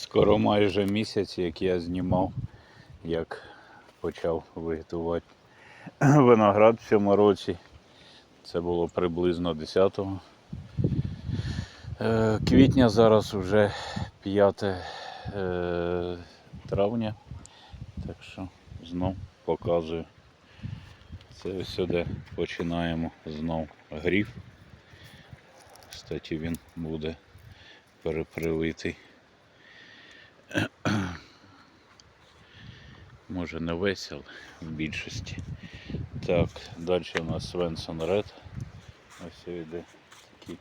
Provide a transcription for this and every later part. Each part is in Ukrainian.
Скоро майже місяць, як я знімав, як почав виготувати виноград в цьому році. Це було приблизно 10 е, квітня, зараз вже 5 е, травня. Так що знов показую. Це сюди починаємо знов гріф. Кстати, він буде перепривитий. Може не весь, але в більшості. Так, далі у нас Свенсон Ред. Ось йде такі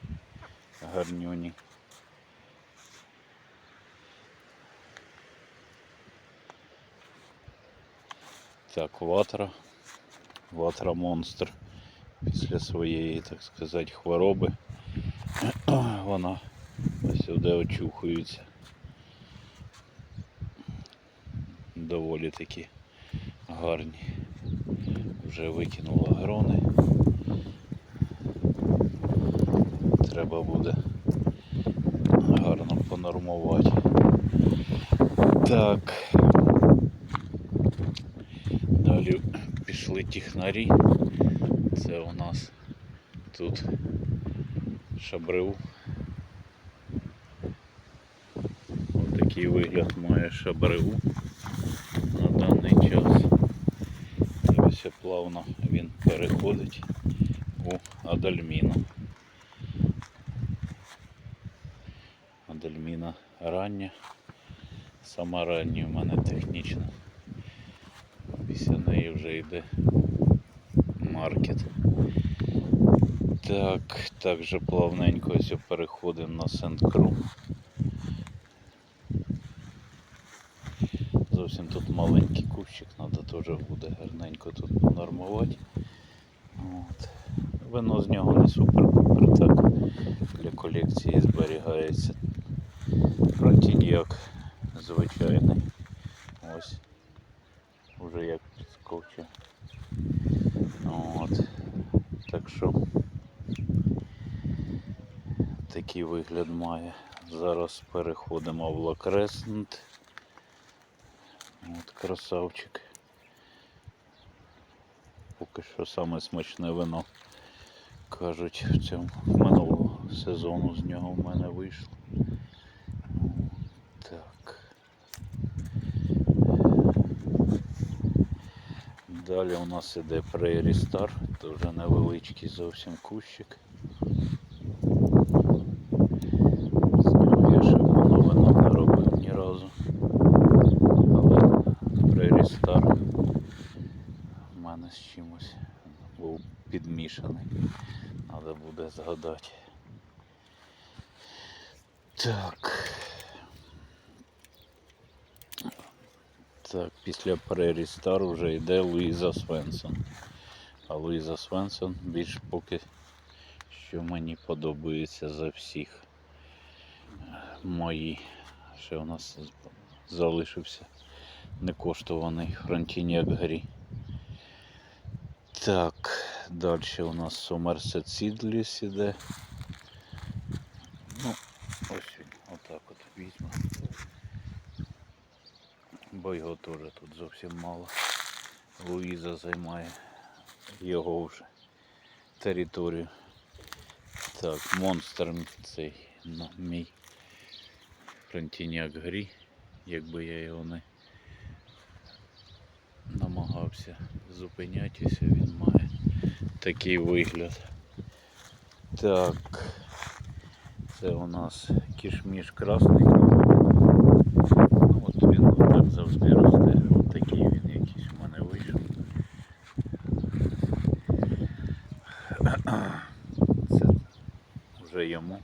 гарнюні. Так, ватра. Ватра монстр. Після своєї, так сказати, хвороби. Вона сюди очухується. Доволі такі гарні. Вже викинула грони. Треба буде гарно понормувати. Так. Далі пішли технарі. Це у нас тут шабрив. Ось такий вигляд має шабрив даний час. І ось плавно він переходить у Адальміну. Адальміна рання. Сама рання в мене технічна. Після неї вже йде маркет. Так, також плавненько ось переходимо на Сент-Кру. Зовсім тут маленький кущик, треба теж буде гарненько тут нормувати. От. Вино з нього не супер-пупер так для колекції зберігається. Фронтіньяк звичайний. Ось. Уже як підскочив. От. Так що такий вигляд має. Зараз переходимо в Лакреснт. От красавчик. Поки що саме смачне вино. Кажуть, в цьому минулого сезону з нього в мене вийшло. Так. Далі у нас іде Star, дуже невеличкий зовсім кущик. З нього я ще вино не робив ні разу. Але Prairie Star в мене з чимось був підмішаний. Треба буде згадати. Так. Так, після Star вже йде Луїза Свенсон. А Луїза Свенсон більш поки що мені подобається за всіх. Мої. Ще у нас залишився некоштований Фронтіняк Грі. Так, далі у нас Somerset Seedless іде. Ну, ось він, отак от візьмемо. Бо його теж тут зовсім мало. Луїза займає його вже територію. Так, монстр цей ну, мій фронтіняк грі, якби я його не намагався зупинятися, він має такий вигляд. Так, це у нас кішміш красний. Ну, От він так завжди росте. От такий він якийсь у мене вийшов. Це вже йому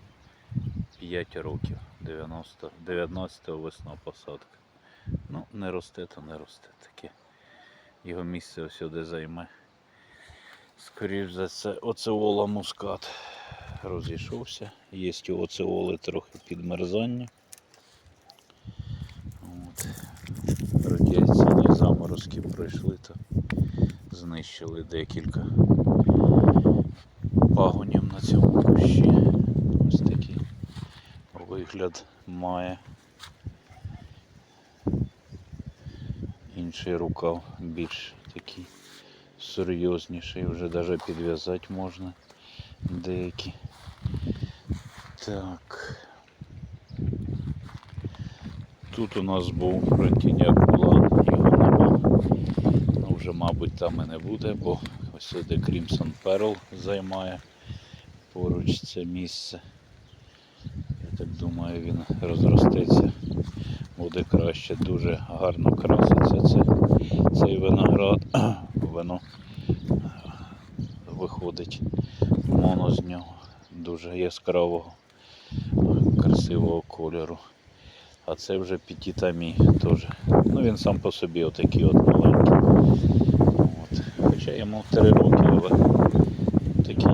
5 років. 90, 19 весна посадка. Ну, не росте, то не росте таке. Його місце сюди займе. Скоріш за це оцеола мускат розійшовся. Є у оцеоли трохи підмерзання. От. Радіаційні заморозки пройшли, то знищили декілька пагонів на цьому кущі. Ось такий вигляд має. інший рукав, більш такий серйозніший, вже навіть підв'язати можна деякі. Так. Тут у нас був братіняк план, його нема. Ну, вже, мабуть, там і не буде, бо ось де Crimson Pearl займає поруч це місце. Я так думаю, він розростеться, буде краще, дуже гарно краситься це, цей виноград. Воно виходить моно з нього дуже яскравого, красивого кольору. А це вже пітітамі теж. Ну він сам по собі отакий от маленький. От. Хоча йому 3 роки, але такий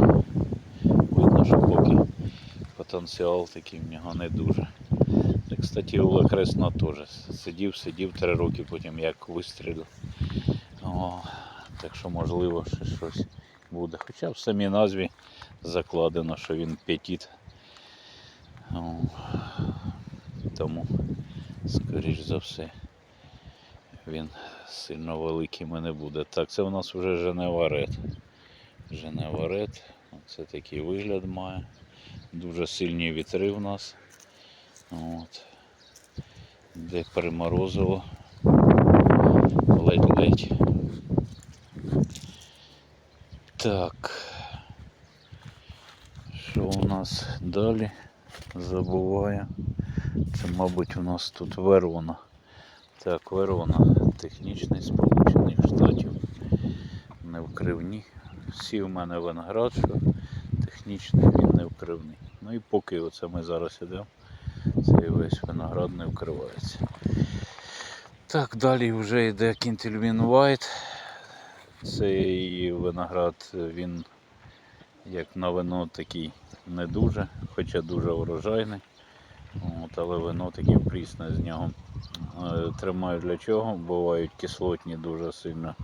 видно, що поки потенціал такий в нього не дуже. Та, кстати, Оля Кресна теж сидів, сидів 3 роки, потім як вистрілив. Так що можливо ще щось буде. Хоча в самій назві закладено, що він петіт. Тому, скоріш за все, він сильно великим і не буде. Так, це у нас вже Женеварет. Женеварет. Це такий вигляд має. Дуже сильні вітри в нас. От. Де приморозило. Ледь-ледь. Так. Що у нас далі? Забуваю. Це, мабуть, у нас тут Верона. Так, Верона, технічний Сполучених Штатів. Не вкривні. Всі в мене виноград, що технічний він не вкривний. Ну і поки оце ми зараз ідемо, цей весь виноград не вкривається. Так, далі вже йде Кінтельвін White. Цей виноград, він як на вино такий не дуже, хоча дуже урожайний. От, але вино таке прісне з нього. Е, Тримаю для чого? Бувають кислотні дуже сильно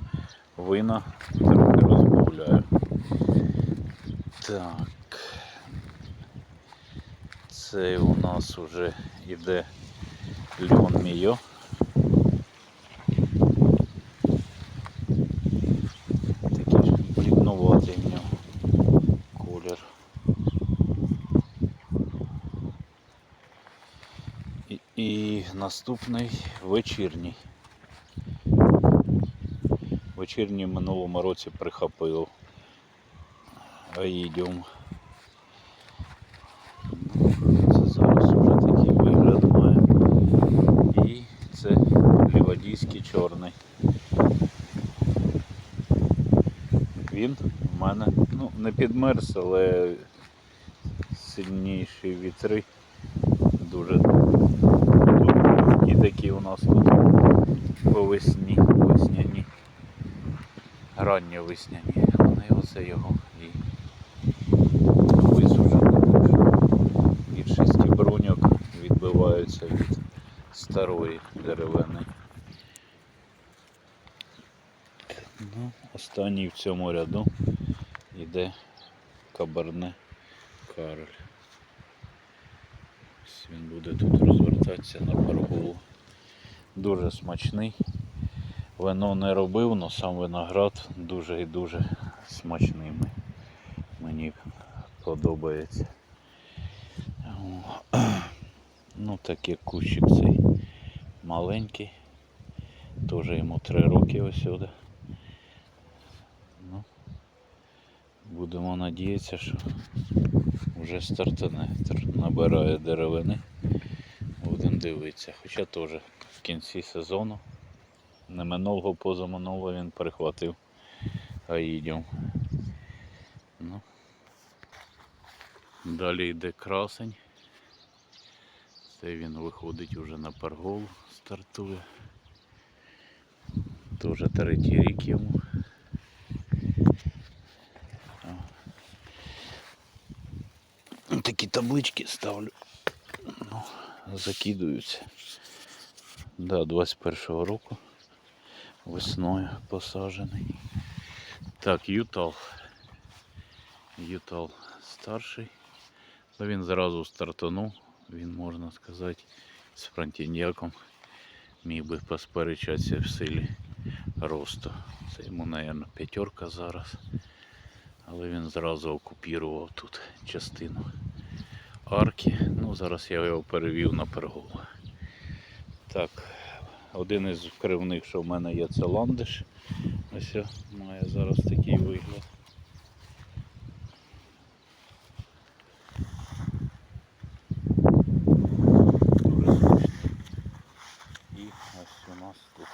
вина. Трохи розбавляю. Так. Це у нас вже йде льон мійо. Такий ж бліднуватий в нього колір. І, і наступний вечірній. Вечірній в минулому році прихопив аїдіум. Це зараз вже такий вигляд має. І це лівадійський чорний. Він в мене ну, не підмерз, але сильніші вітри дуже і такі у нас тут по весняні, ранньо весняні. Вони оце його і висушили. Більшість бруньок відбиваються від старої деревини. Ну, останній в цьому ряду йде кабарне Кароль. Ось Він буде тут розвертатися на паргулу. Дуже смачний. Вино не робив, але сам виноград дуже і дуже смачний. Мені подобається. Ну, так як кущик цей маленький. Теж йому три роки ось сюди. Ну, будемо надіятися, що вже стартане, набирає деревини. Будемо дивитися. Хоча теж в кінці сезону, не минулого, позаминулого він перехватив аїдіум. Ну. Далі йде красень. Це він виходить уже на парголу, стартує. Теж третій рік йому. Такі таблички ставлю. Ну, закидуються. Да, 21-го року. Весною посаджений. Так, Ютал. Ютал старший. Ну, він зразу стартанув, він, можна сказати, з фронтіньяком міг би посперечатися в силі росту. Це йому, мабуть, п'ятерка зараз. Але він зразу окупірував тут частину арки. Ну, зараз я його перевів на пергол. Так, один із вкривних, що в мене є, це ландиш. Ось має зараз такий вигляд. Дуже зручний. І ось у нас тут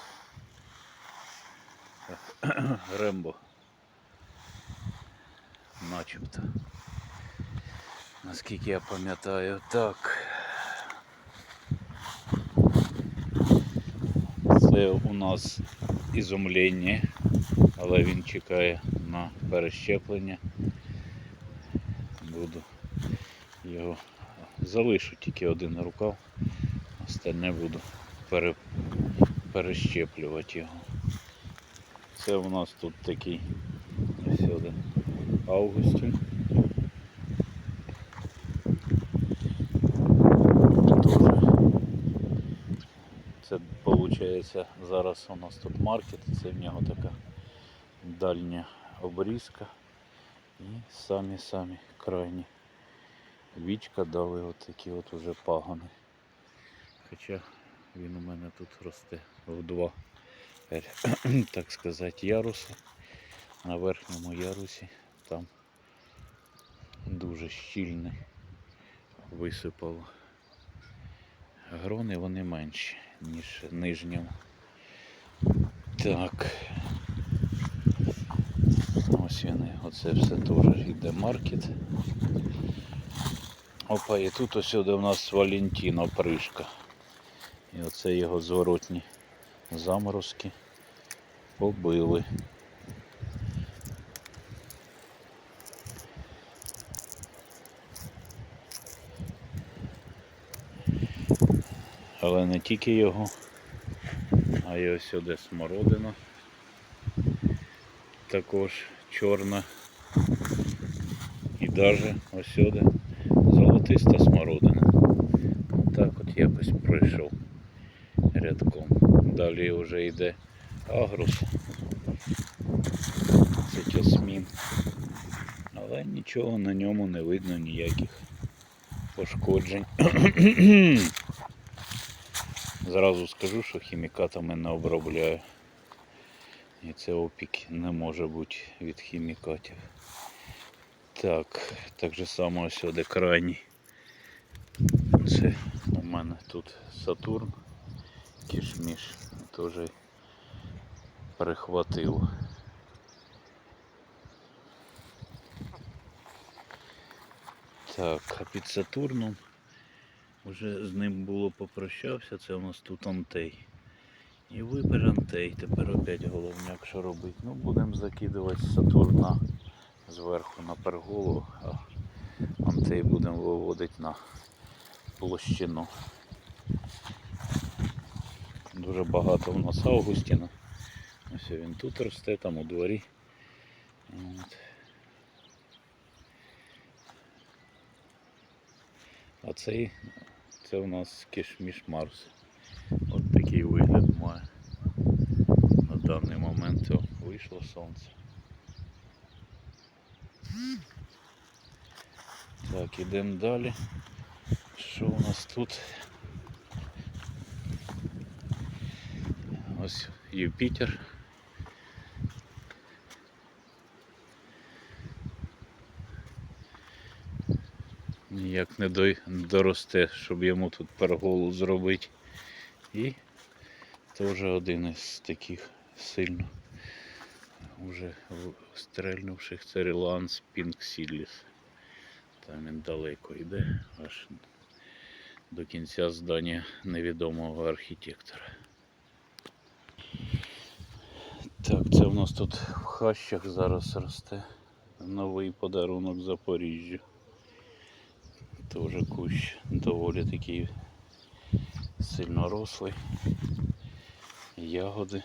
Рембо. Начебто. Наскільки я пам'ятаю, так. Це у нас ізумлення, але він чекає на перещеплення. Буду його залишу тільки один рукав, остальне буду пере, перещеплювати його. Це у нас тут такий ось сюди Августін. Це виходить зараз у нас тут маркет, це в нього така дальня обрізка і самі-самі крайні вічка дали от такі от уже пагони. Хоча він у мене тут росте в два так сказати, яруси. На верхньому ярусі там дуже щільний висипало. Грони вони менші, ніж нижньому. Так. Ось вони, оце все теж йде маркет. Опа, і тут ось у нас Валентіно пришка. І оце його зворотні заморозки побили. Але не тільки його, а й ось сюди смородина. Також чорна. І навіть ось сюди золотиста смородина. Так от якось пройшов рядком. Далі вже йде агрус. Це тясмін. Але нічого на ньому не видно ніяких пошкоджень. Зразу скажу, що хімікатами не обробляю. І це опік не може бути від хімікатів. Так, так же само сюди крайній. Це у мене тут Сатурн, кішміш, теж перехватило. Так, а під Сатурном вже з ним було попрощався, це у нас тут антей. І вибір антей, тепер опять головняк що робити. Ну будемо закидувати Сатурна зверху на перголу, а антей будемо виводити на площину. Дуже багато у нас Августіна. Ось він тут росте, там у дворі. От. А цей це у нас кишміш Марс. От такий вигляд має. На даний момент вийшло сонце. Так, ідемо далі. Що у нас тут? Ось Юпітер. Ніяк не доросте, щоб йому тут перголу зробити. І теж один із таких сильно вже стрельнувших це Реланс Пінк Сідліс. Там він далеко йде, аж до кінця здання невідомого архітектора. Так, це в нас тут в хащах зараз росте новий подарунок Запоріжжю. Теж кущ доволі такий сильно рослий. Ягоди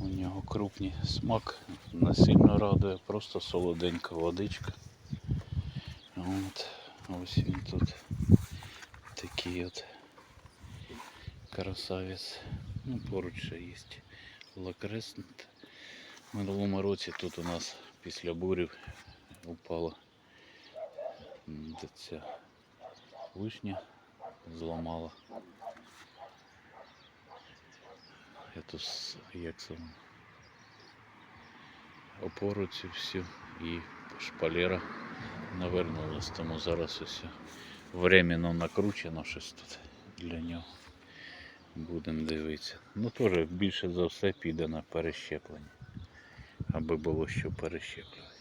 у нього крупні. Смак не сильно радує, просто солоденька водичка. От, ось він тут такий от красавець. Ну, поруч ще є Лакресент. В минулому році тут у нас після бурів упала де ця вишня, зламала. Эту, як це опору цю всю і шпалера навернулась, тому зараз усе временно накручено щось тут для нього. Будемо дивитися. Ну теж більше за все піде на перещеплення. Аби було що перещеплювати.